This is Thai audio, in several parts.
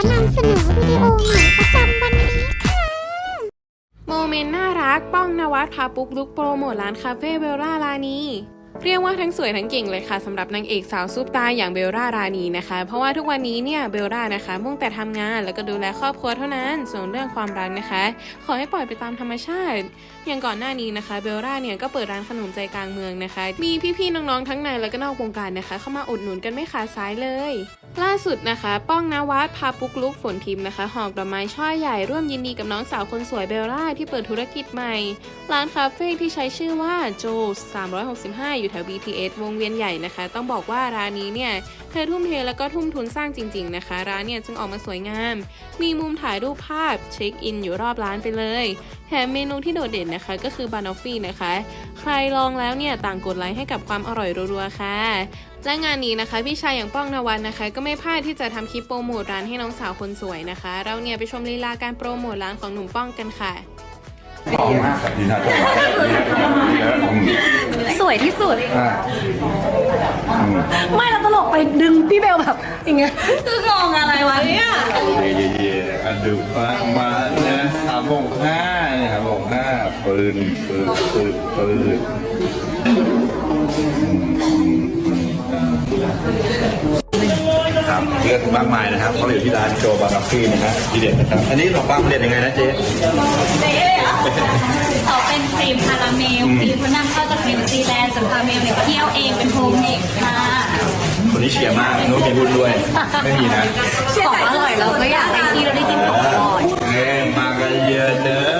อนำเสนอวิดีโอหม่ประจำวันนี้ค่ะ โมเมนต์น่ารักป้องนวัดพาปุ๊กลุกโปรโมทร้านคาเฟ่เบลล่าลานีเรียกว่าทั้งสวยทั้งเก่งเลยค่ะสำหรับนางเอกสาวซุปตาอย่างเบลล่ารานีนะคะ เพราะว่าทุกวันนี้เนี่ยเบลล่านะคะมุ่งแต่ทำงานแล้วก็ดูแลครอบครัวเท่านั้น ส่วนเรื่องความรักนะคะ ขอให้ปล่อยไปตามธรรมชาติ อย่างก่อนหน้านี้นะคะเบลล่าเนี่ยก็เปิดร้านขนมใจกลางเมืองนะคะ มีพี่ๆน้องๆทั้งในแล้วก็นอกวงการนะคะ เข้ามาอุดหนุนกันไม่ขาดสายเลยล่าสุดนะคะ ป้องนวัดพาปุ๊กลุกฝนทิมนะคะหอบดอกไม้ช่อใหญ่ร่วมยินดีกับน้องสาวคนสวยเบลล่าที่เปิดธุรกิจใหม่ ร้านคาเฟ่ที่ใช้ชื่อว่าโจ365 อยู่แถว BTS วงเวียนใหญ่นะคะ ต้องบอกว่าร้านนี้เนี่ยเธอทุ่มเทแล้วก็ทุ่มทุนสร้างจริง ๆนะคะ ร้านเนี่ยจึงออกมาสวยงาม มีมุมถ่ายรูปภาพเช็คอินอยู่รอบร้านไปเลยแถมเมนูที่โดดเด่นนะคะก็คือบานอฟฟี่นะคะ ใครลองแล้วเนี่ยต่างกดไลค์ให้กับความอร่อยรัวๆค่ะและงานนี้นะคะ พี่ชายอย่างป้องนวัดนะคะ ก็ไม่พลาดที่จะทำคลิปโปรโมทร้านให้น้องสาวคนสวยนะคะ เราเนี่ยไปชมลีลาการโปรโมทร้านของหนุ่มป้องกันค่ะหอมมากดีนะจังหวะดีนะจังหวสวยที่สุดไม่แล้วตลกไปดึงพี่เบลแบบอย่างเงี้ยคืองงอะไรวะเนี่ยเย่เย่เย่อันดูมามาเนี่ยสามโมงห้าเนี่ยสามโมงห้าปืนปืนปืนปืน ครับเรื่องมากมายนะครับเขาอยู่ที่ร้านโจบานาฟี่นะฮะทีเด็ดนะครับ อันนี้ขนมปังเด็ดยังไงนะเจ๊เจ๊เลยเหรอเขาเป็นครีมคาราเมลครีมมันนำเข้าจากนิวซีแลนด์จากคาราเมลเนี่ยเคี่ยวเองเป็นโฮมเมดค่ะคนนี้เชียร์มากนู้นมีหุ้นด้วย ไม่มีนะของอร่อยเราก็อยากให้พี่เราได้กินของอร่อยเอ้ยมากันเยอะเด้อ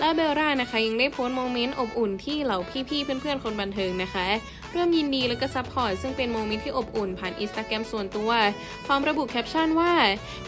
และเบลล่านะคะยังได้โพสต์โมเมนต์อบอุ่นที่เหล่าพี่ๆเพื่อนๆคนบันเทิงนะคะร่วมยินดีแล้วก็ซัพพอร์ตซึ่งเป็นโมเมนต์ที่อบอุ่นผ่านอินสตาแกรมส่วนตัว พร้อมระบุแคปชั่นว่า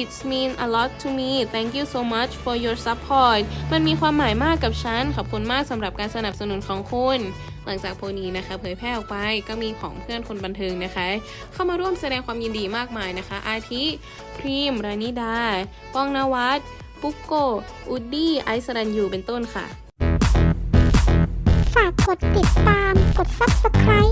it's mean a lot to me thank you so much for your support มันมีความหมายมากกับฉัน ขอบคุณมากสำหรับการสนับสนุนของคุณ หลังจากโพสต์นี้นะคะเผยแพร่ออกไปก็มีของเพื่อนคนบันเทิงนะคะ เข้ามาร่วมแสดงความยินดีมากมายนะคะ อาทิพรีมรานิดาป้องนวัด ปุ๊กโกอุดดี้ ไอซ์รันยู เป็นต้นค่ะ ฝากกดติดตาม กด subscribe